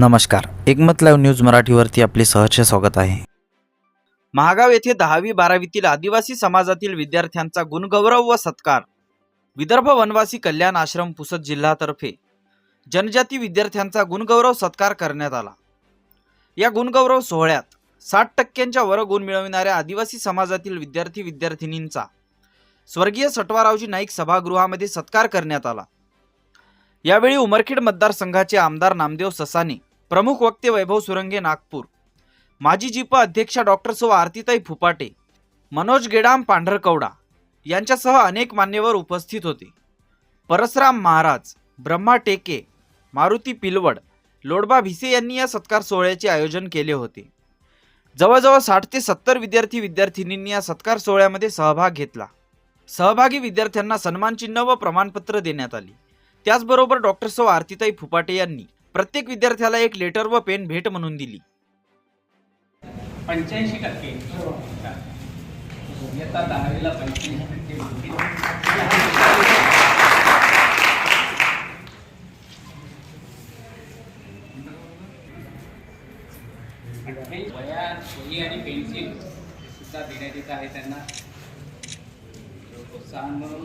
नमस्कार. एकमत live news मराठीवरती आपले सहर्ष स्वागत आहे. महागाव येथे दहावी बारावीतील आदिवासी समाजातील विद्यार्थ्यांचा गुणगौरव व सत्कार. विदर्भ वनवासी कल्याण आश्रम पुसद जिल्हातर्फे जनजाती विद्यार्थ्यांचा गुणगौरव सत्कार करण्यात आला. या गुणगौरव सोहळ्यात साठ टक्क्यांच्या वर गुण मिळविणाऱ्या आदिवासी समाजातील विद्यार्थी विद्यार्थिनींचा स्वर्गीय सटवारावजी नाईक सभागृहामध्ये सत्कार करण्यात आला. यावेळी उमरखेड मतदारसंघाचे आमदार नामदेव ससाने प्रमुख वक्ते वैभव सुरंगे नागपूर. माजी जिप अध्यक्षा डॉक्टर सो आरतीताई फुपाटे मनोज गेडाम पांढरकवडा यांच्यासह अनेक मान्यवर उपस्थित होते. परसराम महाराज ब्रह्मा टेके मारुती पिलवड लोडबा भिसे यांनी या सत्कार सोहळ्याचे आयोजन केले होते. जवळजवळ साठ ते सत्तर विद्यार्थी विद्यार्थिनींनी या सत्कार सोहळ्यामध्ये सहभाग घेतला. सहभागी विद्यार्थ्यांना सन्मानचिन्ह व प्रमाणपत्र देण्यात आली. त्याचबरोबर डॉक्टर सो आरतीताई फुपाटे यांनी प्रत्येक विद्यार्थ्याला एक लेटर व पेन भेट म्हणून दिली. पंच्याऐंशी टक्के. दहावीला वया वही आणि पेन्सिल सुद्धा देण्यात येत आहे त्यांना. प्रोत्साहन म्हणून